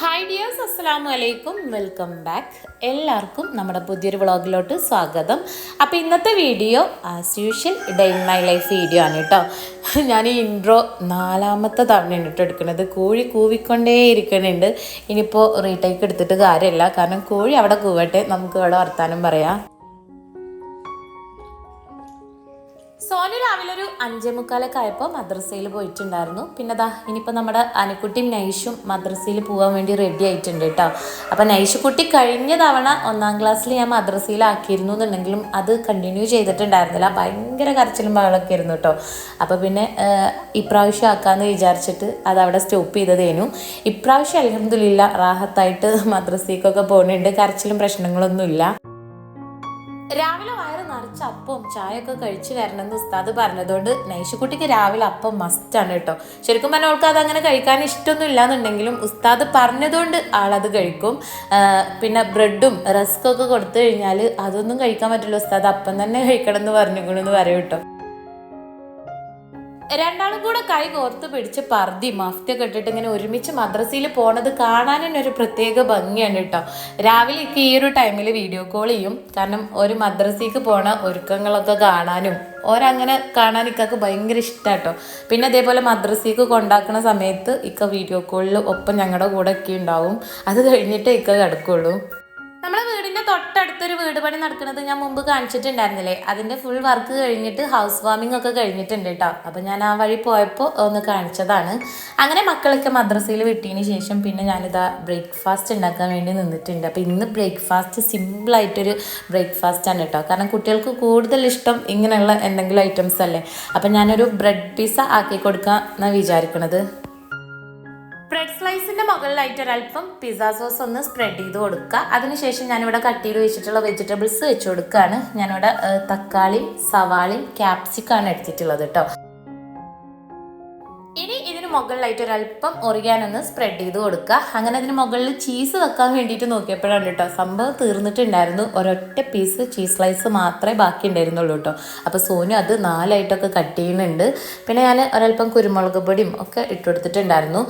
Hi dears അസ്സലാമു അലൈക്കും welcome back എല്ലാവർക്കും നമ്മുടെ പുതിയൊരു വ്ളോഗിലോട്ട് സ്വാഗതം. അപ്പോൾ ഇന്നത്തെ video as usual day in my life video ആണ് കേട്ടോ ഞാൻ ഈ ഇൻട്രോ നാലാമത്തെ തവണയാണ് കേട്ടോ എടുക്കുന്നത്. കോഴി കൂവിക്കൊണ്ടേ ഇരിക്കുന്നുണ്ട്. ഇനിയിപ്പോൾ റീടേക്ക് എടുത്തിട്ട് കാര്യമില്ല. കാരണം കോഴി അവിടെ കൂവട്ടെ. നമുക്ക് ഇവിടെ വർത്താനം പറയാം. സോനു രാവിലെ ഒരു അഞ്ചേ മുക്കാലൊക്കെ ആയപ്പോൾ മദ്രസയിൽ പോയിട്ടുണ്ടായിരുന്നു. പിന്നെ ദാ ഇനിയിപ്പോൾ നമ്മുടെ അനുക്കുട്ടിയും നൈഷും മദ്രസയിൽ പോകാൻ വേണ്ടി റെഡി ആയിട്ടുണ്ട് കേട്ടോ. അപ്പോൾ നൈഷുക്കുട്ടി കഴിഞ്ഞ തവണ ഒന്നാം ക്ലാസ്സിൽ ഞാൻ മദ്രസയിലാക്കിയിരുന്നു എന്നുണ്ടെങ്കിലും അത് കണ്ടിന്യൂ ചെയ്തിട്ടുണ്ടായിരുന്നില്ല. ഭയങ്കര കരച്ചിലും ബഹളമൊക്കെ ആയിരുന്നു കേട്ടോ. അപ്പോൾ പിന്നെ ഇപ്രാവശ്യം ആക്കാമെന്ന് വിചാരിച്ചിട്ട് അത് അവിടെ സ്റ്റോപ്പ് ചെയ്തതേനു ഇപ്രാവശ്യം അലഹമില്ല റാഹത്തായിട്ട് മദ്രസയ്ക്കൊക്കെ പോകുന്നുണ്ട് കരച്ചിലും പ്രശ്നങ്ങളൊന്നുമില്ല. രാവിലെ വയറ് നിറച്ച് അപ്പവും ചായയൊക്കെ കഴിച്ചു വരണമെന്ന് ഉസ്താദ് പറഞ്ഞതുകൊണ്ട് നൈഷുക്കുട്ടിക്ക് രാവിലെ അപ്പം മസ്റ്റാണ് കേട്ടോ. ശരിക്കും പറഞ്ഞാൽ അവൾക്ക് അത് അങ്ങനെ കഴിക്കാൻ ഇഷ്ടമൊന്നും ഇല്ലാന്നുണ്ടെങ്കിലും ഉസ്താദ് പറഞ്ഞതുകൊണ്ട് ആളത് കഴിക്കും. പിന്നെ ബ്രെഡും റസ്ക്കും ഒക്കെ കൊടുത്തു കഴിഞ്ഞാൽ അതൊന്നും കഴിക്കാൻ പറ്റില്ല. ഉസ്താദ് അപ്പം തന്നെ കഴിക്കണം എന്ന് പറഞ്ഞുകൊണ്ടെന്ന് പറയും കേട്ടോ. രണ്ടാളും കൂടെ കൈ കോർത്ത് പിടിച്ച് പർദ്ദി മഫ്തി ഇട്ടിട്ട് ഇങ്ങനെ ഒരുമിച്ച് മദ്രസയിൽ പോണത് കാണാൻ തന്നെ ഒരു പ്രത്യേക ഭംഗിയാണ് കേട്ടോ. രാവിലെ ഒക്കെ ഈ ഒരു ടൈമിൽ വീഡിയോ കോൾ ചെയ്യും. കാരണം ഒരു മദ്രസയ്ക്ക് പോണ ഒരുക്കങ്ങളൊക്കെ കാണാനും ഓരങ്ങനെ കാണാൻ ഇക്കൊക്കെ ഭയങ്കര ഇഷ്ടാട്ടോ പിന്നെ അതേപോലെ മദ്രസയ്ക്ക് കൊണ്ടാക്കുന്ന സമയത്ത് ഇക്ക വീഡിയോ കോളിൽ ഒപ്പം ഞങ്ങളുടെ കൂടെ ഒക്കെ ഉണ്ടാവും. അത് കഴിഞ്ഞിട്ട് ഇക്ക കിടക്കുള്ളൂ നമ്മളെ വീടിന്റെ തൊട്ടടുത്തൊരു വീട് പണി നടക്കുന്നത് ഞാൻ മുമ്പ് കാണിച്ചിട്ടുണ്ടായിരുന്നില്ലേ? അതിന്റെ ഫുൾ വർക്ക് കഴിഞ്ഞിട്ട് ഹൗസ് വാമിംഗ് ഒക്കെ കഴിഞ്ഞിട്ടുണ്ട് കേട്ടോ അപ്പൊ ഞാൻ ആ വഴി പോയപ്പോൾ ഒന്ന് കാണിച്ചതാണ്. അങ്ങനെ മക്കളൊക്കെ മദ്രസയിൽ വിട്ടതിന് ശേഷം പിന്നെ ഞാനിതാ ബ്രേക്ക്ഫാസ്റ്റ് ഉണ്ടാക്കാൻ വേണ്ടി നിന്നിട്ടുണ്ട്. അപ്പൊ ഇന്ന് ബ്രേക്ക്ഫാസ്റ്റ് സിമ്പിൾ ആയിട്ടൊരു ബ്രേക്ക്ഫാസ്റ്റ് ആണ് കേട്ടോ കാരണം കുട്ടികൾക്ക് കൂടുതൽ ഇഷ്ടം ഇങ്ങനെയുള്ള എന്തെങ്കിലും ഐറ്റംസ് അല്ലേ? അപ്പൊ ഞാനൊരു ബ്രെഡ് പിസ്സ ആക്കി കൊടുക്കാം എന്നാണ് വിചാരിക്കണത്. ബ്രെഡ് സ്ലൈസിന്റെ മുകളിലായിട്ട് ഒരല്പം പിസ്സ സോസ് ഒന്ന് സ്പ്രെഡ് ചെയ്ത് കൊടുക്കുക. അതിനുശേഷം ഞാനിവിടെ കട്ട് ചെയ്ത് വെച്ചിട്ടുള്ള വെജിറ്റബിൾസ് വെച്ച് കൊടുക്കുകയാണ്. ഞാനിവിടെ തക്കാളി സവാളി ക്യാപ്സിക്കാണ് എടുത്തിട്ടുള്ളത് കേട്ടോ. മുകളിലായിട്ട് ഒരല്പം ഒറിയാനൊന്ന് സ്പ്രെഡ് ചെയ്ത് കൊടുക്കുക. അങ്ങനെ അതിന് മുകളിൽ ചീസ് വെക്കാൻ വേണ്ടിയിട്ട് നോക്കിയപ്പോഴാണ് കേട്ടോ സംഭവം തീർന്നിട്ടുണ്ടായിരുന്നു. ഒരൊറ്റ പീസ് ചീസ് സ്ലൈസ് മാത്രമേ ബാക്കി ഉണ്ടായിരുന്നുള്ളൂ കേട്ടോ. അപ്പോൾ സോനു അത് നാലായിട്ടൊക്കെ കട്ട് ചെയ്യുന്നുണ്ട്. പിന്നെ ഞാൻ ഒരല്പം കുരുമുളക് പൊടിയും ഒക്കെ ഇട്ടുകൊടുത്തിട്ടുണ്ടായിരുന്നു കൊടുത്തിട്ടുണ്ടായിരുന്നു.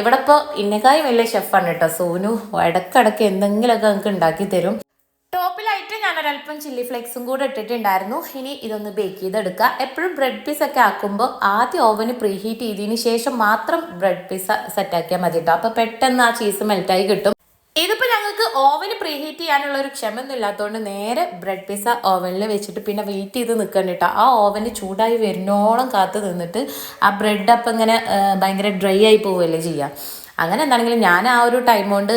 ഇവിടെ ഇപ്പോൾ ഇന്നക്കായും വലിയ ഷെഫാണ് കേട്ടോ. സോനു ഇടക്കിടക്ക് എന്തെങ്കിലുമൊക്കെ നമുക്ക് ഉണ്ടാക്കി തരും. ടോപ്പിലായിട്ട് ഞാൻ ഒരല്പം ചില്ലി ഫ്ലേക്സും കൂടെ ഇട്ടിട്ടുണ്ടായിരുന്നു. ഇനി ഇതൊന്ന് ബേക്ക് ചെയ്തെടുക്കുക എപ്പോഴും ബ്രെഡ് പീസ് ഒക്കെ ആക്കുമ്പോൾ ആദ്യം ഓവന് പ്രീഹീറ്റ് ചെയ്തതിന് ശേഷം മാത്രം ബ്രെഡ് പീസ് സെറ്റ് ആക്കിയാൽ മതി കേട്ടോ അപ്പോൾ പെട്ടെന്ന് ആ ചീസ് മെൽറ്റായി കിട്ടും. ഇതിപ്പോൾ ഞങ്ങൾക്ക് ഓവന് പ്രീഹീറ്റ് ചെയ്യാനുള്ള ഒരു ക്ഷമയൊന്നും ഇല്ലാത്തതുകൊണ്ട് നേരെ ബ്രെഡ് പീസ ഓവനിൽ വെച്ചിട്ട് പിന്നെ വെയിറ്റ് ചെയ്ത് നിൽക്കണ്ട കേട്ടോ ആ ഓവന് ചൂടായി വരുന്നോളം കാത്ത് നിന്നിട്ട് ആ ബ്രെഡ് അപ്പം ഇങ്ങനെ ഭയങ്കര ഡ്രൈ ആയി പോവുകയല്ലേ ചെയ്യുക അങ്ങനെ എന്താണെങ്കിലും ഞാൻ ആ ഒരു ടൈം കൊണ്ട്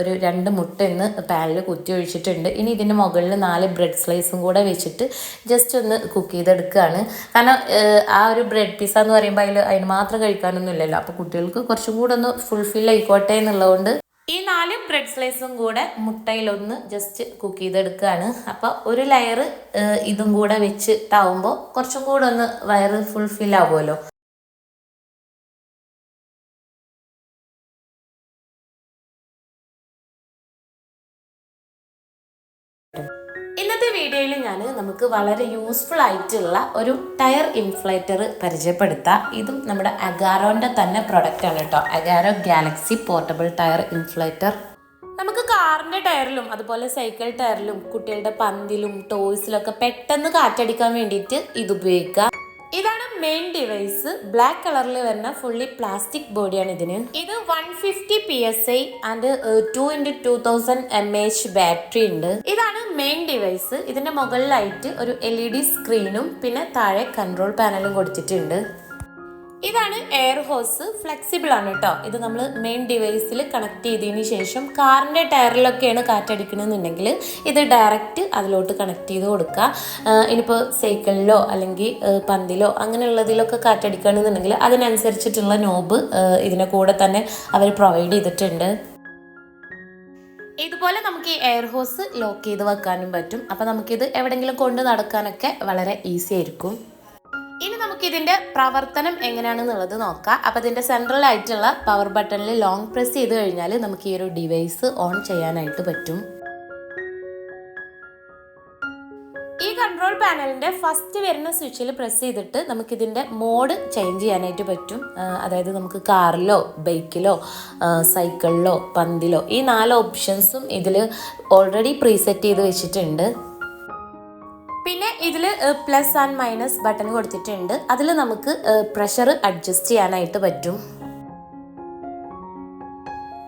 ഒരു രണ്ട് മുട്ട ഇന്ന് പാനിൽ കുത്തി ഒഴിച്ചിട്ടുണ്ട്. ഇനി ഇതിന്റെ മുകളിൽ നാല് ബ്രെഡ് സ്ലൈസും കൂടെ വെച്ചിട്ട് ജസ്റ്റ് ഒന്ന് കുക്ക് ചെയ്തെടുക്കുകയാണ് കാരണം ആ ഒരു ബ്രെഡ് പിസ്സ എന്ന് പറയുമ്പോൾ അതിൽ അതിന് മാത്രം കഴിക്കാനൊന്നും ഇല്ലല്ലോ. അപ്പോൾ കുട്ടികൾക്ക് കുറച്ചും കൂടെ ഒന്ന് ഫുൾഫിൽ ആയിക്കോട്ടെ എന്നുള്ളതുകൊണ്ട് ഈ നാല് ബ്രെഡ് സ്ലൈസും കൂടെ മുട്ടയിലൊന്ന് ജസ്റ്റ് കുക്ക് ചെയ്തെടുക്കുകയാണ് അപ്പോൾ ഒരു ലെയർ ഇതും കൂടെ വെച്ചിട്ടാവുമ്പോൾ കുറച്ചും കൂടെ ഒന്ന് വയറ് ഫുൾഫിൽ ആവുമല്ലോ. നമുക്ക് വളരെ യൂസ്ഫുൾ ആയിട്ടുള്ള ഒരു ടയർ ഇൻഫ്ലേറ്റർ പരിചയപ്പെടുത്താം. ഇതും നമ്മുടെ അഗാരോന്റെ തന്നെ പ്രൊഡക്റ്റ് ആണ് കേട്ടോ. Agaro galaxy portable tyre inflator നമുക്ക് കാറിന്റെ ടയറിലും അതുപോലെ സൈക്കിൾ ടയറിലും കുട്ടികളുടെ പന്തിലും ടോയ്സിലൊക്കെ പെട്ടെന്ന് കാറ്റടിക്കാൻ വേണ്ടിയിട്ട് ഇത് ഉപയോഗിക്കാം. ഇതാണ് മെയിൻ ഡിവൈസ് ബ്ലാക്ക് കളറിൽ വരുന്ന ഫുള്ളി പ്ലാസ്റ്റിക് ബോഡിയാണ് ഇതിന്. ഇത് one fifty P S I and two into two thousand M H battery ഉണ്ട്. ഇതാണ് മെയിൻ ഡിവൈസ് ഇതിന്റെ മുകളിലായിട്ട് ഒരു എൽ ഇ ഡി സ്ക്രീനും പിന്നെ താഴെ കൺട്രോൾ പാനലും കൊടുത്തിട്ടുണ്ട്. ഇതാണ് എയർ ഹോസ് ഫ്ലെക്സിബിൾ ആണ് കേട്ടോ ഇത് നമ്മൾ മെയിൻ ഡിവൈസിൽ കണക്ട് ചെയ്തതിന് ശേഷം കാറിന്റെ ടയറിലൊക്കെയാണ് കാറ്റടിക്കണമെന്നുണ്ടെങ്കിൽ ഇത് ഡയറക്റ്റ് അതിലോട്ട് കണക്ട് ചെയ്ത് കൊടുക്കുക ഇനിയിപ്പോൾ സൈക്കിളിലോ അല്ലെങ്കിൽ പന്തിലോ അങ്ങനെയുള്ളതിലൊക്കെ കാറ്റടിക്കുകയാണെന്നുണ്ടെങ്കിൽ അതിനനുസരിച്ചിട്ടുള്ള നോബ് ഇതിന്റെ കൂടെ തന്നെ അവർ പ്രൊവൈഡ് ചെയ്തിട്ടുണ്ട്. ഇതുപോലെ നമുക്ക് ഈ എയർ ഹോസ് ലോക്ക് ചെയ്ത് വെക്കാനും പറ്റും. അപ്പോൾ നമുക്കിത് എവിടെയെങ്കിലും കൊണ്ട് നടക്കാനൊക്കെ വളരെ ഈസി ആയിരിക്കും. ഇതിന്റെ പ്രവർത്തനം എങ്ങനെയാണെന്നുള്ളത് നോക്കാം. അപ്പൊ ഇതിന്റെ സെൻട്രൽ ആയിട്ടുള്ള പവർ ബട്ടണിൽ ലോങ് പ്രസ് ചെയ്ത് കഴിഞ്ഞാൽ നമുക്ക് ഈ ഒരു ഡിവൈസ് ഓൺ ചെയ്യാനായിട്ട് പറ്റും. ഈ കൺട്രോൾ പാനലിന്റെ ഫസ്റ്റ് വരുന്ന സ്വിച്ചിൽ പ്രസ് ചെയ്തിട്ട് നമുക്ക് ഇതിന്റെ മോഡ് ചേഞ്ച് ചെയ്യാനായിട്ട് പറ്റും. അതായത് നമുക്ക് കാറിലോ ബൈക്കിലോ സൈക്കിളിലോ പന്തിലോ ഈ നാല് ഓപ്ഷൻസും ഇതിൽ ഓൾറെഡി പ്രീസെറ്റ് ചെയ്ത് വെച്ചിട്ടുണ്ട്. പിന്നെ ഇതിൽ പ്ലസ് ആൻഡ് മൈനസ് ബട്ടൺ കൊടുത്തിട്ടുണ്ട്. അതിൽ നമുക്ക് പ്രഷർ അഡ്ജസ്റ്റ് ചെയ്യാനായിട്ട് പറ്റും.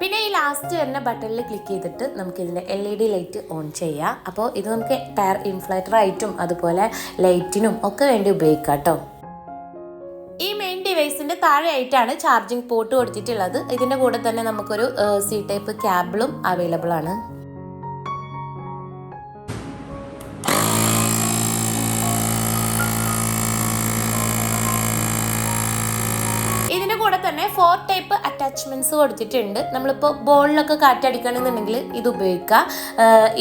പിന്നെ ഈ ലാസ്റ്റ് വരുന്ന ബട്ടണിൽ ക്ലിക്ക് ചെയ്തിട്ട് നമുക്ക് ഇതിന്റെ L E D light on ചെയ്യാം. അപ്പോൾ ഇത് നമുക്ക് ടയർ ഇൻഫ്ലേറ്റർ ആയിട്ടും അതുപോലെ ലൈറ്റിനും ഒക്കെ വേണ്ടി ഉപയോഗിക്കാം കേട്ടോ. ഈ മെയിൻ ഡിവൈസിന്റെ താഴെയായിട്ടാണ് ചാർജിങ് പോർട്ട് കൊടുത്തിട്ടുള്ളത്. ഇതിന്റെ കൂടെ തന്നെ നമുക്കൊരു സി ടൈപ്പ് ക്യാബിളും അവൈലബിൾ ആണ്. ടൈപ്പ് അറ്റാച്ച്മെന്റ്സ് കൊടുത്തിട്ടുണ്ട് നമ്മളിപ്പോൾ ബോളിലൊക്കെ കാറ്റടിക്കണമെന്നുണ്ടെങ്കിൽ ഇത് ഉപയോഗിക്കുക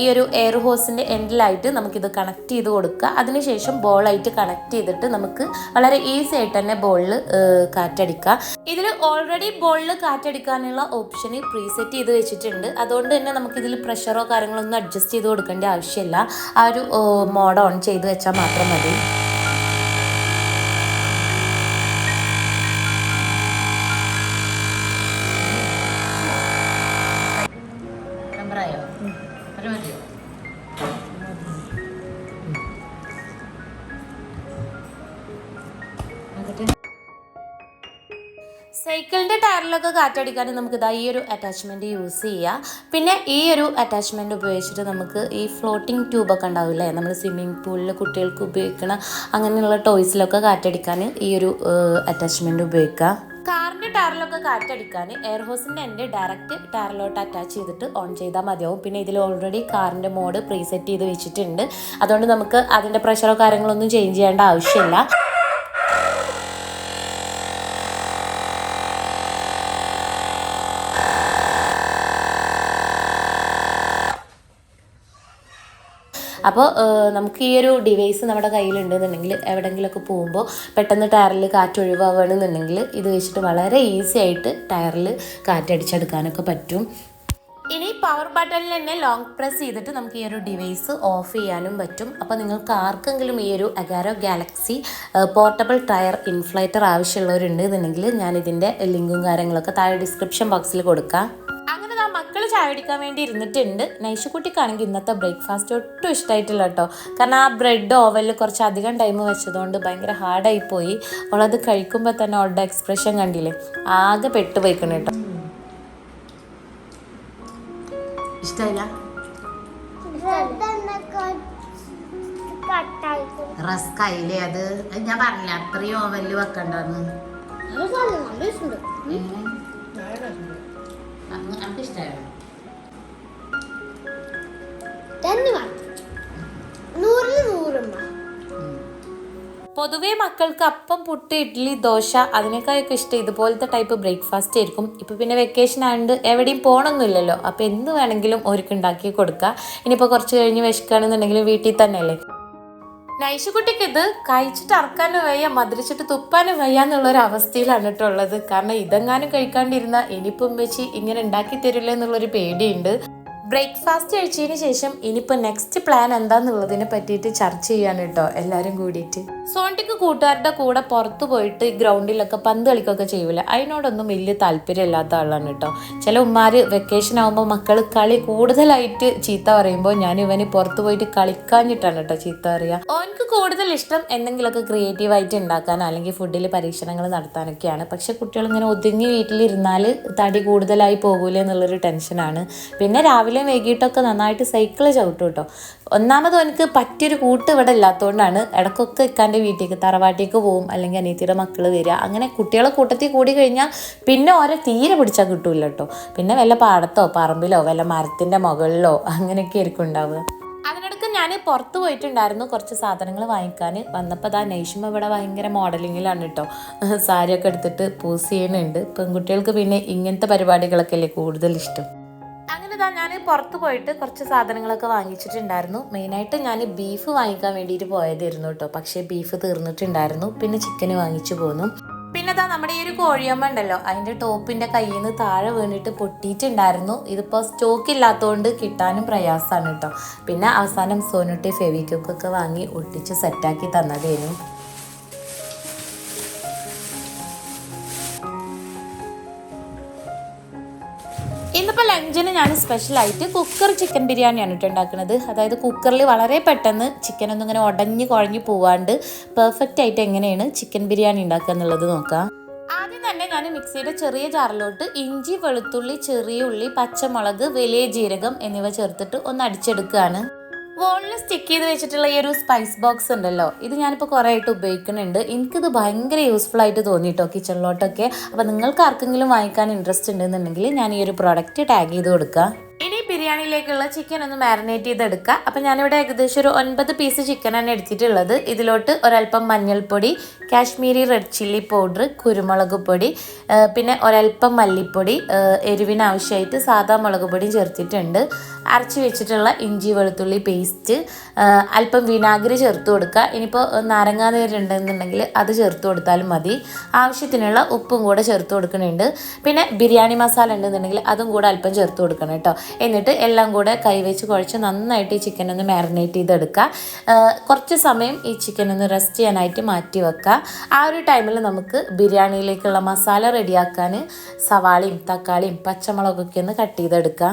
ഈ ഒരു എയർ ഹോസിന്റെ എൻഡിലായിട്ട് നമുക്കിത് കണക്ട് ചെയ്ത് കൊടുക്കുക അതിനുശേഷം ബോളായിട്ട് കണക്ട് ചെയ്തിട്ട് നമുക്ക് വളരെ ഈസി ആയിട്ട് തന്നെ ബോളിൽ കാറ്റടിക്കുക ഇതിൽ ഓൾറെഡി ബോളിൽ കാറ്റടിക്കാനുള്ള ഓപ്ഷൻ പ്രീസെറ്റ് ചെയ്ത് വെച്ചിട്ടുണ്ട്. അതുകൊണ്ട് തന്നെ നമുക്കിതിൽ പ്രഷറോ കാര്യങ്ങളോ ഒന്നും അഡ്ജസ്റ്റ് ചെയ്ത് കൊടുക്കേണ്ട ആവശ്യമില്ല. ആ ഒരു മോഡ് ഓൺ ചെയ്ത് വെച്ചാൽ മാത്രം മതി. സൈക്കിളിന്റെ ടയറിലൊക്കെ കാറ്റടിക്കാൻ നമുക്ക് ഇതാ ഈ ഒരു അറ്റാച്ച്മെന്റ് യൂസ് ചെയ്യാം. പിന്നെ ഈ ഒരു അറ്റാച്ച്മെന്റ് ഉപയോഗിച്ചിട്ട് നമുക്ക് ഈ ഫ്ലോട്ടിംഗ് ട്യൂബൊക്കെ ഉണ്ടാവില്ലേ? നമ്മൾ സ്വിമ്മിംഗ് പൂളിൽ കുട്ടികൾക്ക് ഉപയോഗിക്കണ അങ്ങനെയുള്ള ടോയ്സിലൊക്കെ കാറ്റടിക്കാൻ ഈ ഒരു അറ്റാച്ച്മെന്റ് ഉപയോഗിക്കാം. കാറിന്റെ ടയറിലൊക്കെ കാറ്റടിക്കാൻ എയർ ഹോസിന്റെ എന്റെ ഡയറക്റ്റ് ടയറിലോട്ട് അറ്റാച്ച് ചെയ്തിട്ട് ഓൺ ചെയ്താൽ മതിയാവും. പിന്നെ ഇതിൽ ഓൾറെഡി കാറിന്റെ മോഡ് പ്രീസെറ്റ് ചെയ്ത് വെച്ചിട്ടുണ്ട്. അതുകൊണ്ട് നമുക്ക് അതിന്റെ പ്രഷറോ കാര്യങ്ങളൊന്നും ചേഞ്ച് ചെയ്യേണ്ട ആവശ്യമില്ല. അപ്പോൾ നമുക്ക് ഈ ഒരു ഡിവൈസ് നമ്മുടെ കയ്യിലുണ്ടെന്നുണ്ടെങ്കിൽ എവിടെയെങ്കിലുമൊക്കെ പോകുമ്പോൾ പെട്ടെന്ന് ടയറിൽ കാറ്റ് ഒഴിവാവുകയാണെന്നുണ്ടെങ്കിൽ ഇത് വെച്ചിട്ട് വളരെ ഈസി ആയിട്ട് ടയറിൽ കാറ്റടിച്ചെടുക്കാനൊക്കെ പറ്റും. ഇനി പവർ ബട്ടണിൽ തന്നെ ലോങ് പ്രസ് ചെയ്തിട്ട് നമുക്ക് ഈ ഒരു ഡിവൈസ് ഓഫ് ചെയ്യാനും പറ്റും. അപ്പോൾ നിങ്ങൾക്ക് ആർക്കെങ്കിലും ഈ ഒരു Agaro galaxy portable tyre inflator ആവശ്യമുള്ളവരുണ്ട് എന്നുണ്ടെങ്കിൽ ഞാൻ ഇതിന്റെ ലിങ്കും കാര്യങ്ങളൊക്കെ താഴെ ഡിസ്ക്രിപ്ഷൻ ബോക്സിൽ കൊടുക്കാം. മക്കൾ ചായ കുടിക്കാൻ വേണ്ടി ഇരുന്നിട്ടുണ്ട്. നൈഷുക്കുട്ടിക്കാണെങ്കിൽ ഇന്നത്തെ ബ്രേക്ക്ഫാസ്റ്റ് ഒട്ടും ഇഷ്ടമായിട്ടില്ല കേട്ടോ കാരണം ആ ബ്രെഡ് ഓവനിൽ കുറച്ച് അധികം ടൈം വെച്ചതുകൊണ്ട് ഭയങ്കര ഹാർഡായി പോയി. അവളത് കഴിക്കുമ്പോൾ തന്നെ അവളുടെ എക്സ്പ്രഷൻ കണ്ടില്ലേ? ആകെ പെട്ടുപോയിക്കണം കേട്ടോ ഇഷ്ടമില്ല റസ്ക് ആയില്ലേ അത് ഞാൻ പറഞ്ഞില്ല അത്രയും ഓവനിൽ വെക്കണ്ടെന്ന്. പൊതുവേ മക്കൾക്ക് അപ്പം പുട്ട് ഇഡ്ഡലി ദോശ അതിനേക്കാളൊക്കെ ഇഷ്ടം ഇതുപോലത്തെ ടൈപ്പ് ബ്രേക്ക്ഫാസ്റ്റ് ആയിരിക്കും. ഇപ്പം പിന്നെ വെക്കേഷൻ ആയതുകൊണ്ട് എവിടെയും പോകണമെന്നില്ലല്ലോ അപ്പോൾ എന്ത് വേണമെങ്കിലും അവർക്ക് ഉണ്ടാക്കി കൊടുക്കുക ഇനിയിപ്പോൾ കുറച്ച് കഴിഞ്ഞ് വിശക്കുകയാണെന്നുണ്ടെങ്കിൽ വീട്ടിൽ തന്നെയല്ലേ? നൈശുകുട്ടിക്ക് ഇത് കഴിച്ചിട്ട് അറക്കാനും വയ്യ മധുരിച്ചിട്ട് തുപ്പാനും വയ്യ എന്നുള്ള ഒരു അവസ്ഥയിലാണ് കേട്ടോ ഉള്ളത്. കാരണം ഇതെങ്ങാനും കഴിക്കാണ്ടിരുന്ന ഇനിയിപ്പം വെച്ച് ഇങ്ങനെ ഉണ്ടാക്കി തരില്ല എന്നുള്ളൊരു പേടിയുണ്ട്. ബ്രേക്ക്ഫാസ്റ്റ് കഴിച്ചതിന് ശേഷം ഇനിയിപ്പോൾ നെക്സ്റ്റ് പ്ലാൻ എന്താന്നുള്ളതിനെ പറ്റിയിട്ട് ചർച്ച ചെയ്യാൻ കേട്ടോ എല്ലാവരും കൂടിയിട്ട്. സോണ്ടിക്ക് കൂട്ടുകാരുടെ കൂടെ പുറത്ത് പോയിട്ട് ഗ്രൗണ്ടിലൊക്കെ പന്ത് കളിക്കുകയൊക്കെ ചെയ്യൂല. അതിനോടൊന്നും വലിയ താല്പര്യമില്ലാത്ത ആളാണ് കേട്ടോ. ചില ഉമ്മാര് വെക്കേഷൻ ആകുമ്പോൾ മക്കൾ കളി കൂടുതലായിട്ട് ചീത്ത പറയുമ്പോൾ ഞാൻ ഇവന് പുറത്ത് പോയിട്ട് കളിക്കാഞ്ഞിട്ടാണ് കേട്ടോ ചീത്ത പറയുക ഓനക്ക് കൂടുതൽ ഇഷ്ടം എന്തെങ്കിലുമൊക്കെ ക്രിയേറ്റീവായിട്ട് ഉണ്ടാക്കാൻ അല്ലെങ്കിൽ ഫുഡിൽ പരീക്ഷണങ്ങൾ നടത്താനൊക്കെയാണ്. പക്ഷെ കുട്ടികൾ ഇങ്ങനെ ഒതുങ്ങി വീട്ടിലിരുന്നാൽ തടി കൂടുതലായി പോകൂലേ എന്നുള്ളൊരു ടെൻഷനാണ് പിന്നെ രാവിലെ വൈകിട്ടൊക്കെ നന്നായിട്ട് സൈക്കിൾ ചവിട്ടും കേട്ടോ ഒന്നാമത് എനിക്ക് പറ്റിയൊരു കൂട്ട് ഇവിടെ ഇല്ലാത്തതുകൊണ്ടാണ് ഇടയ്ക്കൊക്കെ ഇക്കാന്റെ വീട്ടിലേക്ക് തറവാട്ടിലേക്ക് പോവും അല്ലെങ്കിൽ അനിയത്തിയുടെ മക്കൾ വരിക. അങ്ങനെ കുട്ടികളെ കൂട്ടത്തിൽ കൂടി കഴിഞ്ഞാൽ പിന്നെ ഓരോ തീരെ പിടിച്ചാൽ കിട്ടൂല കേട്ടോ പിന്നെ വല്ല പാടത്തോ പറമ്പിലോ വല്ല മരത്തിന്റെ മുകളിലോ അങ്ങനെയൊക്കെ ആയിരിക്കും ഉണ്ടാവുക. അതിനിടയ്ക്ക് ഞാൻ പുറത്ത് പോയിട്ടുണ്ടായിരുന്നു. കുറച്ച് സാധനങ്ങൾ വാങ്ങിക്കാൻ. വന്നപ്പോൾ അതാ നൈഷും ഇവിടെ ഭയങ്കര മോഡലിങ്ങിലാണ് കേട്ടോ സാരിയൊക്കെ എടുത്തിട്ട് പൂസ് ചെയ്യുന്നുണ്ട്. പെൺകുട്ടികൾക്ക് പിന്നെ ഇങ്ങനത്തെ പരിപാടികളൊക്കെ അല്ലേ കൂടുതൽ ഇഷ്ടം. അങ്ങനെ താ ഞാൻ പുറത്ത് പോയിട്ട് കുറച്ച് സാധനങ്ങളൊക്കെ വാങ്ങിച്ചിട്ടുണ്ടായിരുന്നു. മെയിനായിട്ട് ഞാൻ ബീഫ് വാങ്ങിക്കാൻ വേണ്ടിയിട്ട് പോയതായിരുന്നു കേട്ടോ. പക്ഷേ ബീഫ് തീർന്നിട്ടുണ്ടായിരുന്നു. പിന്നെ ചിക്കൻ വാങ്ങിച്ചു പോന്നു. പിന്നെ ദാ നമ്മുടെ ഈ ഒരു കോഴിയമ്മ ഉണ്ടല്ലോ. അതിന്റെ ടോപ്പിന്റെ കയ്യിൽ നിന്ന് താഴെ വീണിട്ട് പൊട്ടിയിട്ടുണ്ടായിരുന്നു. ഇതിപ്പോൾ സ്റ്റോക്ക് ഇല്ലാത്തതുകൊണ്ട് കിട്ടാനും പ്രയാസമാണ് കേട്ടോ. പിന്നെ അവസാനം സോനുട്ടി ഫെവിക്കൊക്കെ വാങ്ങി ഒട്ടിച്ച് സെറ്റാക്കി തന്നതേനു. ലഞ്ചിന് ഞാൻ സ്പെഷ്യലായിട്ട് കുക്കർ ചിക്കൻ ബിരിയാണിയാണ് കേട്ടോ ഉണ്ടാക്കുന്നത്. അതായത് കുക്കറിൽ വളരെ പെട്ടെന്ന് ചിക്കൻ ഒന്നും ഇങ്ങനെ ഉടഞ്ഞു കുഴഞ്ഞു പോവാണ്ട് പെർഫെക്റ്റ് ആയിട്ട് എങ്ങനെയാണ് ചിക്കൻ ബിരിയാണി ഉണ്ടാക്കുക എന്നുള്ളത് നോക്കാം. ആദ്യം തന്നെ ഞാൻ മിക്സിയുടെ ചെറിയ ജാറിലോട്ട് ഇഞ്ചി വെളുത്തുള്ളി ചെറിയ ഉള്ളി പച്ചമുളക് വലിയ ജീരകം എന്നിവ ചേർത്തിട്ട് ഒന്ന് അടിച്ചെടുക്കുകയാണ്. വോളിൽ സ്റ്റിക്ക് ചെയ്ത് വെച്ചിട്ടുള്ള ഈ ഒരു സ്പൈസ് ബോക്സ് ഉണ്ടല്ലോ. ഇത് ഞാനിപ്പോൾ കുറേ ആയിട്ട് ഉപയോഗിക്കുന്നുണ്ട്. എനിക്കിത് ഭയങ്കര യൂസ്ഫുൾ ആയിട്ട് തോന്നിയിട്ടോ കിച്ചണിലോട്ടൊക്കെ അപ്പോൾ നിങ്ങൾക്ക് ആർക്കെങ്കിലും വാങ്ങിക്കാൻ ഇൻട്രസ്റ്റ് ഉണ്ടെന്നുണ്ടെങ്കിൽ ഞാൻ ഈ ഒരു പ്രോഡക്റ്റ് ടാഗ് ചെയ്ത് കൊടുക്കുക ഇനി ബിരിയാണിയിലേക്കുള്ള ചിക്കൻ ഒന്ന് മാരിനേറ്റ് ചെയ്തെടുക്കുക. അപ്പം ഞാനിവിടെ ഏകദേശം ഒരു ഒൻപത് പീസ് ചിക്കനാണ് എടുത്തിട്ടുള്ളത്. ഇതിലോട്ട് ഒരൽപ്പം മഞ്ഞൾപ്പൊടി കാശ്മീരി റെഡ് ചില്ലി പൗഡർ കുരുമുളക് പൊടി പിന്നെ ഒരൽപ്പം മല്ലിപ്പൊടി എരിവിനാവശ്യമായിട്ട് സാദാ മുളക് പൊടിയും ചേർത്തിട്ടുണ്ട്. അരച്ച് വെച്ചിട്ടുള്ള ഇഞ്ചി വെളുത്തുള്ളി പേസ്റ്റ് അല്പം വിനാഗിരി ചേർത്ത് കൊടുക്കുക. ഇനിയിപ്പോൾ നാരങ്ങാ നീരുണ്ടെന്നുണ്ടെങ്കിൽ അത് ചേർത്ത് കൊടുത്താലും മതി. ആവശ്യത്തിനുള്ള ഉപ്പും കൂടെ ചേർത്ത് കൊടുക്കുന്നുണ്ട്. പിന്നെ ബിരിയാണി മസാല ഉണ്ടെന്നുണ്ടെങ്കിൽ അതും കൂടെ അല്പം ചേർത്ത് കൊടുക്കണം കേട്ടോ. എന്നിട്ട് എല്ലാം കൂടെ കൈവച്ച് കുഴച്ച് നന്നായിട്ട് ഈ ചിക്കൻ ഒന്ന് മാരിനേറ്റ് ചെയ്തെടുക്കുക. കുറച്ച് സമയം ഈ ചിക്കൻ ഒന്ന് റെസ്റ്റ് ചെയ്യാനായിട്ട് മാറ്റി വെക്കുക. ആ ഒരു ടൈമിൽ നമുക്ക് ബിരിയാണിയിലേക്കുള്ള മസാല റെഡിയാക്കാൻ സവാളയും തക്കാളിയും പച്ചമുളകൊക്കെ ഒന്ന് കട്ട് ചെയ്തെടുക്കുക.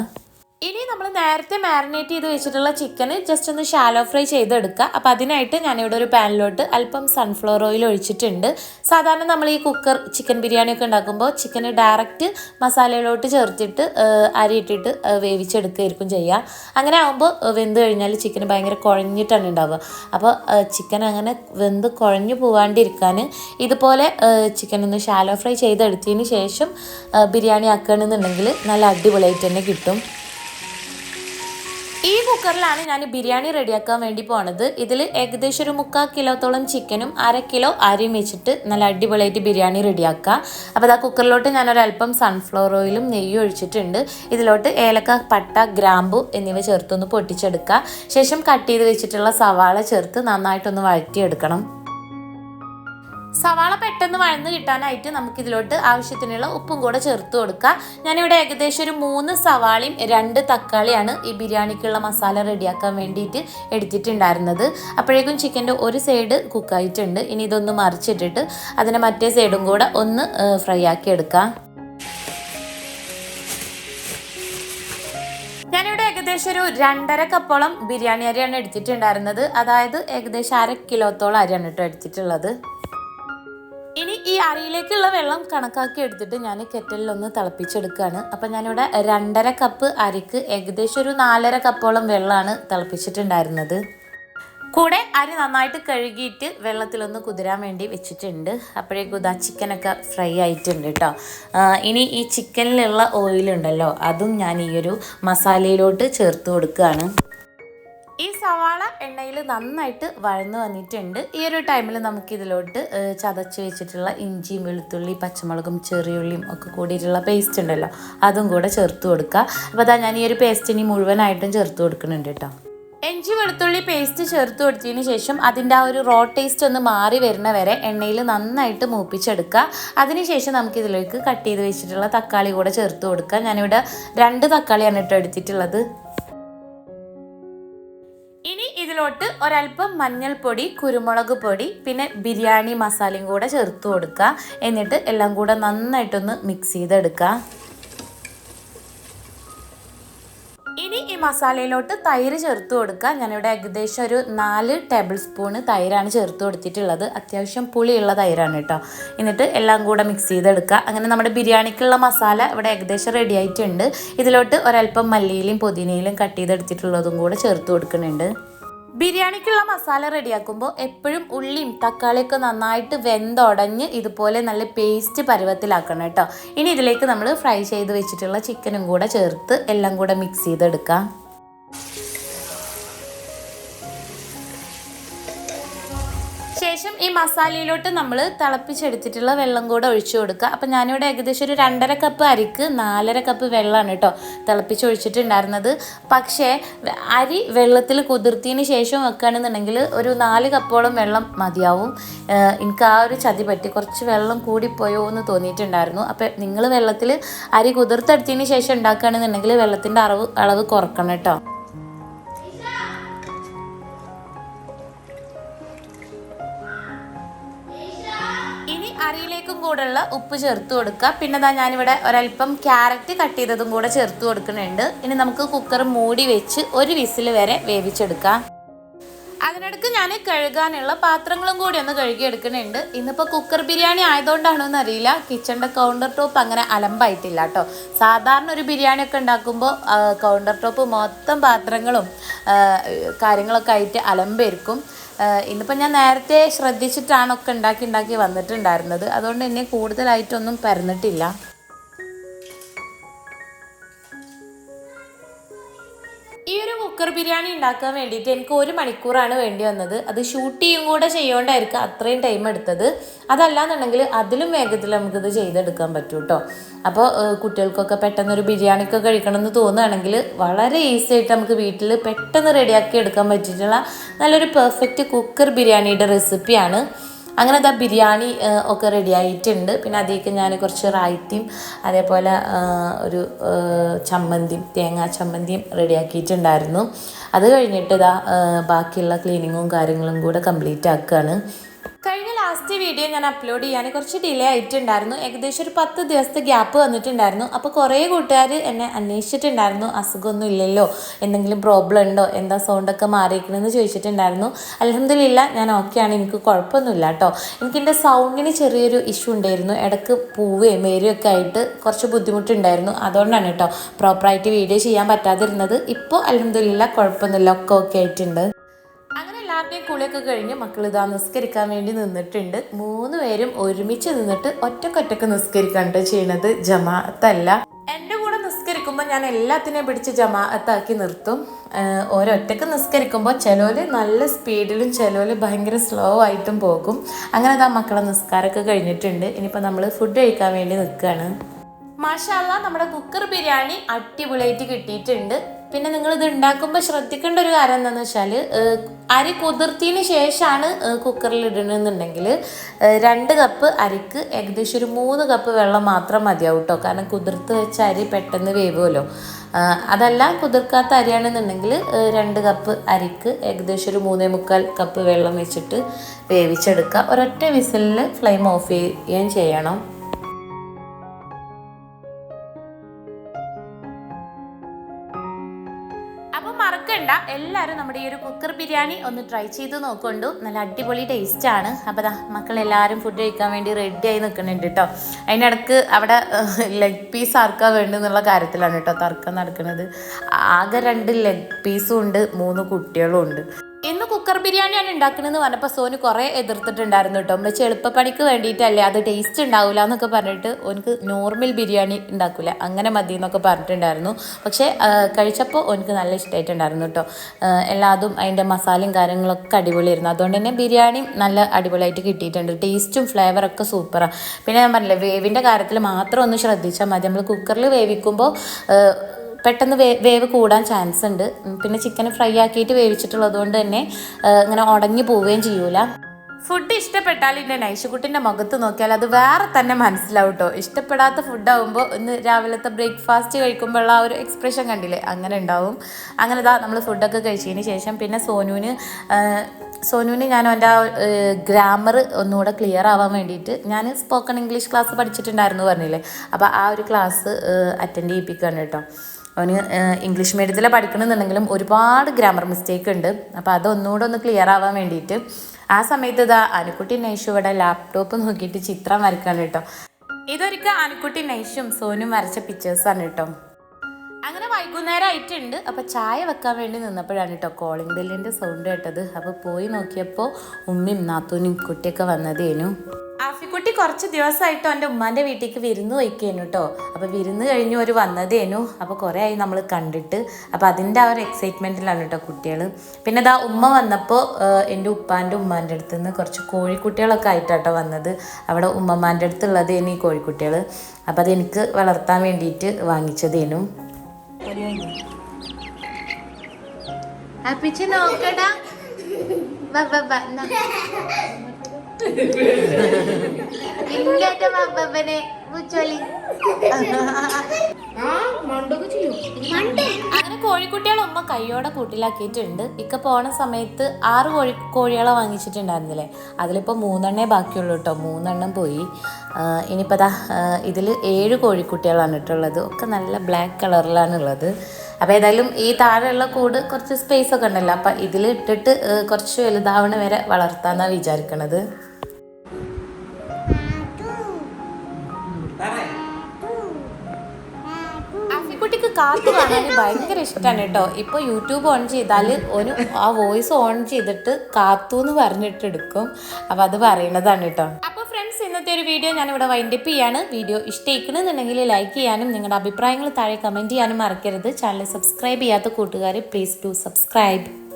ഇനി നമ്മൾ നേരത്തെ മാരിനേറ്റ് ചെയ്ത് വെച്ചിട്ടുള്ള ചിക്കന് ജസ്റ്റ് ഒന്ന് ഷാലോ ഫ്രൈ ചെയ്തെടുക്കുക. അപ്പോൾ അതിനായിട്ട് ഞാനിവിടെ ഒരു പാനിലോട്ട് അല്പം സൺഫ്ലവർ ഓയിൽ ഒഴിച്ചിട്ടുണ്ട്. സാധാരണ നമ്മൾ ഈ കുക്കർ ചിക്കൻ ബിരിയാണി ഒക്കെ ഉണ്ടാക്കുമ്പോൾ ചിക്കന് ഡയറക്റ്റ് മസാലയിലോട്ട് ചേർത്തിട്ട് അരിയിട്ടിട്ട് വേവിച്ചെടുക്കുകയായിരിക്കും ചെയ്യുക. അങ്ങനെ ആകുമ്പോൾ വെന്ത് കഴിഞ്ഞാൽ ചിക്കൻ ഭയങ്കര കുഴഞ്ഞിട്ടാണ് ഉണ്ടാവുക. അപ്പോൾ ചിക്കൻ അങ്ങനെ വെന്ത് കുഴഞ്ഞു പോവാണ്ടിരിക്കാൻ ഇതുപോലെ ചിക്കൻ ഒന്ന് ഷാലോ ഫ്രൈ ചെയ്തെടുത്തതിന് ശേഷം ബിരിയാണി ആക്കുകയാണെന്നുണ്ടെങ്കിൽ നല്ല അടിപൊളിയായിട്ട് തന്നെ കിട്ടും. ഈ കുക്കറിലാണ് ഞാൻ ബിരിയാണി റെഡിയാക്കാൻ വേണ്ടി പോണത്. ഇതിൽ ഏകദേശം ഒരു മുക്കാൽ കിലോത്തോളം ചിക്കനും അര കിലോ അരിയും വെച്ചിട്ട് നല്ല അടിപൊളിയായിട്ട് ബിരിയാണി റെഡിയാക്കുക അപ്പോൾ ആ കുക്കറിലോട്ട് ഞാനൊരല്പം സൺഫ്ലവർ ഓയിലും നെയ്യും ഒഴിച്ചിട്ടുണ്ട്. ഇതിലോട്ട് ഏലക്ക പട്ട ഗ്രാമ്പു എന്നിവ ചേർത്തൊന്ന് പൊട്ടിച്ചെടുക്കുക ശേഷം കട്ട് ചെയ്ത് വെച്ചിട്ടുള്ള സവാള ചേർത്ത് നന്നായിട്ടൊന്ന് വഴറ്റിയെടുക്കണം. സവാള പെട്ടെന്ന് വഴന്ന് കിട്ടാനായിട്ട് നമുക്ക് ഇതിലോട്ട് ആവശ്യത്തിനുള്ള ഉപ്പും കൂടെ ചേർത്ത് കൊടുക്കുക ഞാനിവിടെ ഏകദേശം ഒരു മൂന്ന് സവാളയും രണ്ട് തക്കാളിയാണ് ഈ ബിരിയാണിക്കുള്ള മസാല റെഡിയാക്കാൻ വേണ്ടിയിട്ട് എടുത്തിട്ടുണ്ടായിരുന്നത്. അപ്പോഴേക്കും ചിക്കന്റെ ഒരു സൈഡ് കുക്കായിട്ടുണ്ട്. ഇനി ഇതൊന്ന് മറിച്ചിട്ടിട്ട് അതിനെ മറ്റേ സൈഡും കൂടെ ഒന്ന് ഫ്രൈ ആക്കി എടുക്കാം. ഞാനിവിടെ ഏകദേശം ഒരു രണ്ടര കപ്പോളം ബിരിയാണി അരിയാണ് എടുത്തിട്ടുണ്ടായിരുന്നത്. അതായത് ഏകദേശം അര കിലോത്തോളം അരിയാണ് കേട്ടോ എടുത്തിട്ടുള്ളത്. ഇനി ഈ അരിയിലേക്കുള്ള വെള്ളം കണക്കാക്കി എടുത്തിട്ട് ഞാൻ കെറ്റലിലൊന്ന് തിളപ്പിച്ചെടുക്കുകയാണ്. അപ്പം ഞാനിവിടെ രണ്ടര കപ്പ് അരിക്ക് ഏകദേശം ഒരു നാലര കപ്പോളം വെള്ളമാണ് തിളപ്പിച്ചിട്ടുണ്ടായിരുന്നത്. കൂടെ അരി നന്നായിട്ട് കഴുകിയിട്ട് വെള്ളത്തിലൊന്ന് കുതിരാൻ വേണ്ടി വെച്ചിട്ടുണ്ട്. അപ്പോഴേക്കും ഇതാ ചിക്കനൊക്കെ ഫ്രൈ ആയിട്ടുണ്ട് കേട്ടോ ഇനി ഈ ചിക്കനിലുള്ള ഓയിലുണ്ടല്ലോ അതും ഞാൻ ഈ ഒരു മസാലയിലോട്ട് ചേർത്ത് കൊടുക്കുകയാണ്. ഈ സവാള എണ്ണയിൽ നന്നായിട്ട് വഴന്നു വന്നിട്ടുണ്ട്. ഈ ഒരു ടൈമിൽ നമുക്ക് ഇതിലോട്ട് ഏഹ്, ചതച്ച് വെച്ചിട്ടുള്ള ഇഞ്ചിയും വെളുത്തുള്ളി പച്ചമുളകും ചെറിയുള്ളിയും ഒക്കെ കൂടിയിട്ടുള്ള പേസ്റ്റ് ഉണ്ടല്ലോ. അതും കൂടെ ചേർത്ത് കൊടുക്കുക. അപ്പോൾ അതാ ഞാൻ ഈ ഒരു പേസ്റ്റ് ഇനി മുഴുവനായിട്ടും ചേർത്ത് കൊടുക്കുന്നുണ്ട് കേട്ടോ. ഇഞ്ചി വെളുത്തുള്ളി പേസ്റ്റ് ചേർത്ത് കൊടുത്തതിന് ശേഷം അതിന്റെ ആ ഒരു റോ ടേസ്റ്റ് ഒന്ന് മാറി വരുന്ന വരെ എണ്ണയിൽ നന്നായിട്ട് മൂപ്പിച്ചെടുക്കുക. അതിനുശേഷം നമുക്ക് ഇതിലേക്ക് കട്ട് ചെയ്ത് വെച്ചിട്ടുള്ള തക്കാളി കൂടെ ചേർത്ത് കൊടുക്കുക. ഞാനിവിടെ രണ്ട് തക്കാളിയാണ് കേട്ടോ എടുത്തിട്ടുള്ളത്. ഇതിലോട്ട് ഒരല്പം മഞ്ഞൾപ്പൊടി കുരുമുളക് പൊടി പിന്നെ ബിരിയാണി മസാലയും കൂടെ ചേർത്ത് കൊടുക്കുക. എന്നിട്ട് എല്ലാം കൂടെ നന്നായിട്ടൊന്ന് മിക്സ് ചെയ്തെടുക്കുക. ഇനി ഈ മസാലയിലോട്ട് തൈര് ചേർത്ത് കൊടുക്കുക. ഞാനിവിടെ ഏകദേശം ഒരു നാല് ടേബിൾ സ്പൂണ് തൈരാണ് ചേർത്ത് കൊടുത്തിട്ടുള്ളത്. അത്യാവശ്യം പുളിയുള്ള തൈരാണ് കേട്ടോ. എന്നിട്ട് എല്ലാം കൂടെ മിക്സ് ചെയ്തെടുക്കുക. അങ്ങനെ നമ്മുടെ ബിരിയാണിക്കുള്ള മസാല ഇവിടെ ഏകദേശം റെഡി ആയിട്ടുണ്ട്. ഇതിലോട്ട് ഒരല്പം മല്ലിയിലും പുതിനയിലും കട്ട് ചെയ്തെടുത്തിട്ടുള്ളതും കൂടെ ചേർത്ത് കൊടുക്കുന്നുണ്ട്. ബിരിയാണിക്കുള്ള മസാല റെഡിയാക്കുമ്പോൾ എപ്പോഴും ഉള്ളിയും തക്കാളിയൊക്കെ നന്നായിട്ട് വെന്തുടഞ്ഞ് ഇതുപോലെ നല്ല പേസ്റ്റ് പരുവത്തിലാക്കണം കേട്ടോ. ഇനി ഇതിലേക്ക് നമ്മൾ ഫ്രൈ ചെയ്ത് വെച്ചിട്ടുള്ള ചിക്കനും കൂടെ ചേർത്ത് എല്ലാം കൂടെ മിക്സ് ചെയ്തെടുക്കാം. ശേഷം ഈ മസാലയിലോട്ട് നമ്മൾ തിളപ്പിച്ചെടുത്തിട്ടുള്ള വെള്ളം കൂടെ ഒഴിച്ചു കൊടുക്കുക. അപ്പം ഞാനിവിടെ ഏകദേശം ഒരു രണ്ടര കപ്പ് അരിക്ക് നാലര കപ്പ് വെള്ളമാണ് കേട്ടോ തിളപ്പിച്ചൊഴിച്ചിട്ടുണ്ടായിരുന്നത്. പക്ഷേ അരി വെള്ളത്തിൽ കുതിർത്തിയതിന് ശേഷം വെക്കുകയാണെന്നുണ്ടെങ്കിൽ ഒരു നാല് കപ്പോളം വെള്ളം മതിയാവും. എനിക്ക് ആ ഒരു ചതി പറ്റി. കുറച്ച് വെള്ളം കൂടിപ്പോയോ എന്ന് തോന്നിയിട്ടുണ്ടായിരുന്നു. അപ്പം നിങ്ങൾ വെള്ളത്തിൽ അരി കുതിർത്തെടുത്തതിന് ശേഷം ഉണ്ടാക്കുകയാണെന്നുണ്ടെങ്കിൽ വെള്ളത്തിന്റെ അളവ് അളവ് കുറക്കണം കേട്ടോ. കൂടെയുള്ള ഉപ്പ് ചേർത്ത് കൊടുക്കുക. പിന്നെ ഇതാ ഞാനിവിടെ ഒരല്പം ക്യാരറ്റ് കട്ട് ചെയ്തതും കൂടെ ചേർത്ത് കൊടുക്കുന്നുണ്ട്. ഇനി നമുക്ക് കുക്കർ മൂടി വെച്ച് ഒരു വിസിൽ വരെ വേവിച്ചെടുക്കാം. അതിനിടയ്ക്ക് ഞാൻ കഴുകാനുള്ള പാത്രങ്ങളും കൂടി ഒന്ന് കഴുകിയെടുക്കുന്നുണ്ട്. ഇന്നിപ്പോൾ കുക്കർ ബിരിയാണി ആയതുകൊണ്ടാണോ എന്നറിയില്ല. കിച്ചന്റെ കൗണ്ടർ ടോപ്പ് അങ്ങനെ അലമ്പായിട്ടില്ല കേട്ടോ. സാധാരണ ഒരു ബിരിയാണി ഒക്കെ ഉണ്ടാക്കുമ്പോൾ കൗണ്ടർ ടോപ്പ് മൊത്തം പാത്രങ്ങളും കാര്യങ്ങളൊക്കെ ആയിട്ട് അലമ്പായിരിക്കും ഇന്നിപ്പോൾ ഞാൻ നേരത്തെ ശ്രദ്ധിച്ചിട്ടാണ് ഒക്കെ ഉണ്ടാക്കി ഉണ്ടാക്കി വന്നിട്ടുണ്ടായിരുന്നത്. അതുകൊണ്ട് എന്നെ കൂടുതലായിട്ടൊന്നും പരന്നിട്ടില്ല. ബിരിയാണി ഉണ്ടാക്കാൻ വേണ്ടിയിട്ട് എനിക്ക് ഒരു മണിക്കൂറാണ് വേണ്ടി വന്നത്. അത് ഷൂട്ട് ചെയ്യും കൂടെ ചെയ്യേണ്ടായിരിക്കും അത്രയും ടൈം എടുത്തത്. അതല്ലാന്നുണ്ടെങ്കിൽ അതിലും വേഗത്തിൽ നമുക്കിത് ചെയ്തെടുക്കാൻ പറ്റും കേട്ടോ അപ്പോൾ കുട്ടികൾക്കൊക്കെ പെട്ടെന്നൊരു ബിരിയാണിയൊക്കെ കഴിക്കണം എന്ന് തോന്നുകയാണെങ്കിൽ വളരെ ഈസി ആയിട്ട് നമുക്ക് വീട്ടിൽ പെട്ടെന്ന് റെഡിയാക്കി എടുക്കാൻ പറ്റിയിട്ടുള്ള നല്ലൊരു പെർഫെക്റ്റ് കുക്കർ ബിരിയാണിയുടെ റെസിപ്പിയാണ് അങ്ങനെ ദാ ബിരിയാണി ഒക്കെ റെഡി ആയിട്ടുണ്ട്. പിന്നെ അതിലേക്ക് ഞാൻ കുറച്ച് റായത്തിയും അതേപോലെ ഒരു ചമ്മന്തിയും തേങ്ങാ ചമ്മന്തിയും റെഡിയാക്കിയിട്ടുണ്ടായിരുന്നു അത് കഴിഞ്ഞിട്ട് ഇതാ ബാക്കിയുള്ള ക്ലീനിങ്ങും കാര്യങ്ങളും കൂടെ കംപ്ലീറ്റ് ആക്കുകയാണ് ലാസ്റ്റ് വീഡിയോ ഞാൻ അപ്ലോഡ് ചെയ്യാൻ കുറച്ച് ഡിലേ ആയിട്ടുണ്ടായിരുന്നു. ഏകദേശം ഒരു പത്ത് ദിവസത്തെ ഗ്യാപ്പ് വന്നിട്ടുണ്ടായിരുന്നു. അപ്പോൾ കുറേ കൂട്ടുകാർ എന്നെ അന്വേഷിച്ചിട്ടുണ്ടായിരുന്നു. അസുഖമൊന്നും ഇല്ലല്ലോ. എന്തെങ്കിലും പ്രോബ്ലം ഉണ്ടോ? എന്താ സൗണ്ടൊക്കെ മാറിയിരിക്കണമെന്ന് ചോദിച്ചിട്ടുണ്ടായിരുന്നു. അലഹമില്ല ഞാൻ ഓക്കെയാണ് എനിക്ക് കുഴപ്പമൊന്നുമില്ല കേട്ടോ എനിക്ക് എന്റെ സൗണ്ടിന് ചെറിയൊരു ഇഷ്യൂ ഉണ്ടായിരുന്നു. ഇടയ്ക്ക് പൂവേ മേരിയൊക്കെ ആയിട്ട് കുറച്ച് ബുദ്ധിമുട്ടുണ്ടായിരുന്നു. അതുകൊണ്ടാണ് കേട്ടോ പ്രോപ്പറായിട്ട് വീഡിയോ ചെയ്യാൻ പറ്റാതിരുന്നത്. ഇപ്പോൾ അലഹമില്ല കുഴപ്പമൊന്നുമില്ല. ഒക്കെ ഓക്കെ ആയിട്ടുണ്ട്. എല്ലാവരുടെയും കുളിയൊക്കെ കഴിഞ്ഞ് മക്കൾ ഇതാ നിസ്കരിക്കാൻ വേണ്ടി നിന്നിട്ടുണ്ട്. മൂന്ന് പേരും ഒരുമിച്ച് നിന്നിട്ട് ഒറ്റക്കൊറ്റക്ക് നിസ്കരിക്കാൻ കേട്ടോ ചെയ്യണത്. ജമാഅത്തല്ല. എന്റെ കൂടെ നിസ്കരിക്കുമ്പോൾ ഞാൻ എല്ലാത്തിനെയും പിടിച്ച് ജമാഅത്താക്കി നിർത്തും. ഓരോറ്റക്ക് നിസ്കരിക്കുമ്പോൾ ചിലവർ നല്ല സ്പീഡിലും ചിലവർ ഭയങ്കര സ്ലോ ആയിട്ടും പോകും. അങ്ങനെ അതാ മക്കളെ നിസ്കാരമൊക്കെ കഴിഞ്ഞിട്ടുണ്ട്. ഇനിയിപ്പോൾ നമ്മൾ ഫുഡ് കഴിക്കാൻ വേണ്ടി നിൽക്കുകയാണ് മാഷാല്ല നമ്മുടെ കുക്കർ ബിരിയാണി അടിപൊളിയായിട്ട് കിട്ടിയിട്ടുണ്ട്. പിന്നെ നിങ്ങൾ ഇത് ഉണ്ടാക്കുമ്പോൾ ശ്രദ്ധിക്കേണ്ട ഒരു കാര്യം എന്താണെന്ന് വെച്ചാൽ അരി കുതിർത്തിന് ശേഷമാണ് കുക്കറിൽ ഇടണമെന്നുണ്ടെങ്കിൽ രണ്ട് കപ്പ് അരിക്ക് ഏകദേശം ഒരു മൂന്ന് കപ്പ് വെള്ളം മാത്രം മതിയാവും കേട്ടോ കാരണം കുതിർത്ത് വെച്ച അരി പെട്ടെന്ന് വേവുമല്ലോ. അതല്ല കുതിർക്കാത്ത അരിയാണെന്നുണ്ടെങ്കിൽ രണ്ട് കപ്പ് അരിക്ക് ഏകദേശം ഒരു മൂന്നേ മുക്കാൽ കപ്പ് വെള്ളം വെച്ചിട്ട് വേവിച്ചെടുക്കുക. ഒരൊറ്റ വിസിലിൽ ഫ്ലെയിം ഓഫ് ചെയ്യുകയും ചെയ്യണം. എല്ലാവരും നമ്മുടെ ഈ ഒരു കുക്കർ ബിരിയാണി ഒന്ന് ട്രൈ ചെയ്ത് നോക്കൊണ്ടു. നല്ല അടിപൊളി ടേസ്റ്റ് ആണ്. അപ്പം ദാ മക്കൾ എല്ലാവരും ഫുഡ് കഴിക്കാൻ വേണ്ടി റെഡി ആയി നിൽക്കുന്നുണ്ട് കേട്ടോ അതിനിടക്ക് അവിടെ ലെഗ് പീസ് ആർക്കാ വേണ്ടെന്നുള്ള കാര്യത്തിലാണ് കേട്ടോ തർക്കം നടക്കുന്നത് ആകെ രണ്ട് ലെഗ് പീസും ഉണ്ട് മൂന്ന് കുട്ടികളും ഉണ്ട്. കുക്കർ ബിരിയാണിയാണ് ഉണ്ടാക്കണമെന്ന് പറഞ്ഞപ്പോൾ സോന് കുറേ എതിർത്തിട്ടുണ്ടായിരുന്നു കേട്ടോ. നമ്മൾ ചെളുപ്പപ്പണിക്ക് വേണ്ടിയിട്ടല്ലേ അത് ടേസ്റ്റ് ഉണ്ടാവില്ല എന്നൊക്കെ പറഞ്ഞിട്ട് ഓനക്ക് നോർമൽ ബിരിയാണി ഉണ്ടാക്കില്ല അങ്ങനെ മതി എന്നൊക്കെ പറഞ്ഞിട്ടുണ്ടായിരുന്നു. പക്ഷേ കഴിച്ചപ്പോൾ ഓനക്ക് നല്ല ഇഷ്ടമായിട്ടുണ്ടായിരുന്നു കേട്ടോ. എല്ലാതും അതിന്റെ മസാലയും കാര്യങ്ങളൊക്കെ അടിപൊളിയായിരുന്നു. അതുകൊണ്ട് തന്നെ ബിരിയാണി നല്ല അടിപൊളിയായിട്ട് കിട്ടിയിട്ടുണ്ട്. ടേസ്റ്റും ഫ്ലേവറൊക്കെ സൂപ്പറാണ് പിന്നെ ഞാൻ പറഞ്ഞില്ലേ വേവിന്റെ കാര്യത്തിൽ മാത്രം ഒന്ന് ശ്രദ്ധിച്ചാൽ മതി. നമ്മൾ കുക്കറിൽ വേവിക്കുമ്പോൾ പെട്ടെന്ന് വേ വേവ് കൂടാൻ ചാൻസ് ഉണ്ട്. പിന്നെ ചിക്കൻ ഫ്രൈ ആക്കിയിട്ട് വേവിച്ചിട്ടുള്ളത് കൊണ്ട് തന്നെ ഇങ്ങനെ ഉടഞ്ഞു പോവുകയും ചെയ്യൂല. ഫുഡ് ഇഷ്ടപ്പെട്ടാൽ എന്റെ നൈഷുക്കുട്ടിന്റെ മുഖത്ത് നോക്കിയാൽ അത് വേറെ തന്നെ മനസ്സിലാവും കേട്ടോ ഇഷ്ടപ്പെടാത്ത ഫുഡാകുമ്പോൾ ഇന്ന് രാവിലത്തെ ബ്രേക്ക്ഫാസ്റ്റ് കഴിക്കുമ്പോഴുള്ള ആ ഒരു എക്സ്പ്രഷൻ കണ്ടില്ലേ? അങ്ങനെ ഉണ്ടാവും. അങ്ങനെ ഇതാ നമ്മൾ ഫുഡൊക്കെ കഴിച്ചതിന് ശേഷം പിന്നെ സോനുവിന് സോനുവിന് ഞാൻ എന്റെ ആ ഗ്രാമർ ഒന്നുകൂടെ ക്ലിയർ ആവാൻ വേണ്ടിയിട്ട് ഞാൻ സ്പോക്കൺ ഇംഗ്ലീഷ് ക്ലാസ് പഠിച്ചിട്ടുണ്ടായിരുന്നു പറഞ്ഞില്ലേ? അപ്പോൾ ആ ഒരു ക്ലാസ് അറ്റൻഡ് ചെയ്യിപ്പിക്കുകയാണ് കേട്ടോ അവന് ഇംഗ്ലീഷ് മീഡിയത്തിലെ പഠിക്കണമെന്നുണ്ടെങ്കിലും ഒരുപാട് ഗ്രാമർ മിസ്റ്റേക്ക് ഉണ്ട്. അപ്പോൾ അതൊന്നുകൂടെ ഒന്ന് ക്ലിയർ ആവാൻ വേണ്ടിയിട്ട് ആ സമയത്ത് ഇതാ അനുക്കുട്ടി നൈഷു ഇവിടെ ലാപ്ടോപ്പ് നോക്കിയിട്ട് ചിത്രം വരയ്ക്കാണ് കേട്ടോ. ഇതൊരിക്കൽ അനുക്കുട്ടി നൈഷും സോനും വരച്ച പിക്ചേഴ്സാണ് കേട്ടോ. അങ്ങനെ വൈകുന്നേരം ആയിട്ടുണ്ട്. അപ്പോൾ ചായ വെക്കാൻ വേണ്ടി നിന്നപ്പോഴാണ് കേട്ടോ കോളിംഗ് ബെല്ലിന്റെ സൗണ്ട് കേട്ടത്. അപ്പോൾ പോയി നോക്കിയപ്പോൾ ഉമ്മയും നാത്തൂനും കുട്ടിയൊക്കെ വന്നതേനു ആഫിക്കുട്ടി കുറച്ച് ദിവസമായിട്ട് എന്റെ ഉമ്മാന്റെ വീട്ടിലേക്ക് വിരുന്ന് വയ്ക്കേനു കേട്ടോ അപ്പോൾ വിരുന്ന് കഴിഞ്ഞ് ഒരു വന്നതേനു അപ്പോൾ കുറേ ആയി നമ്മൾ കണ്ടിട്ട്. അപ്പോൾ അതിന്റെ ആ ഒരു എക്സൈറ്റ്മെന്റിലാണ് കേട്ടോ കുട്ടികൾ. പിന്നെ ഇതാ ഉമ്മ വന്നപ്പോൾ എന്റെ ഉപ്പാന്റെ ഉമ്മാന്റെ അടുത്ത് നിന്ന് കുറച്ച് കോഴിക്കുട്ടികളൊക്കെ ആയിട്ടാട്ടോ വന്നത്. അവിടെ ഉമ്മമാന്റെ അടുത്തുള്ളതേനു ഈ കോഴിക്കുട്ടികൾ. അപ്പോൾ അതെനിക്ക് വളർത്താൻ വേണ്ടിയിട്ട് വാങ്ങിച്ചതേനു അപ്പിച്ച് നോക്കടാ. അങ്ങനെ കോഴിക്കുട്ടികളെ ഉമ്മ കൈയോടെ കൂട്ടിലാക്കിയിട്ടുണ്ട്. ഇക്ക പോണ സമയത്ത് ആറ് കോഴി കോഴികളെ വാങ്ങിച്ചിട്ടുണ്ടായിരുന്നില്ലേ? അതിലിപ്പോൾ മൂന്നെണ്ണേ ബാക്കിയുള്ളൂ കേട്ടോ മൂന്നെണ്ണം പോയി. ഇനിയിപ്പോൾ അതാ ഇതിൽ ഏഴ് കോഴിക്കുട്ടികളാണ് ഇട്ടുള്ളത് ഒക്കെ നല്ല ബ്ലാക്ക് കളറിലാണ് ഉള്ളത്. അപ്പോൾ ഏതായാലും ഈ താഴെയുള്ള കൂട് കുറച്ച് സ്പേസ് ഒക്കെ ഉണ്ടല്ലോ. അപ്പം ഇതിൽ ഇട്ടിട്ട് കുറച്ച് വലുതാവണ വരെ വളർത്താമെന്നാണ് വിചാരിക്കണത്. കാത്തു കാണാൻ ഭയങ്കര ഇഷ്ടമാണ് കേട്ടോ. ഇപ്പോൾ യൂട്യൂബ് ഓൺ ചെയ്താൽ ഒരു ആ വോയിസ് ഓൺ ചെയ്തിട്ട് കാത്തു എന്ന് പറഞ്ഞിട്ട് എടുക്കും അപ്പോൾ അത് പറയണതാണ് കേട്ടോ. അപ്പോൾ ഫ്രണ്ട്സ് ഇന്നത്തെ ഒരു വീഡിയോ ഞാനിവിടെ വൈൻഡപ്പ് ചെയ്യാണ്. വീഡിയോ ഇഷ്ടമാക്കണമെന്നുണ്ടെങ്കിൽ ലൈക്ക് ചെയ്യാനും നിങ്ങളുടെ അഭിപ്രായങ്ങൾ താഴെ കമന്റ് ചെയ്യാനും മറക്കരുത്. ചാനൽ സബ്സ്ക്രൈബ് ചെയ്യാത്ത കൂട്ടുകാർ പ്ലീസ് ടു സബ്സ്ക്രൈബ്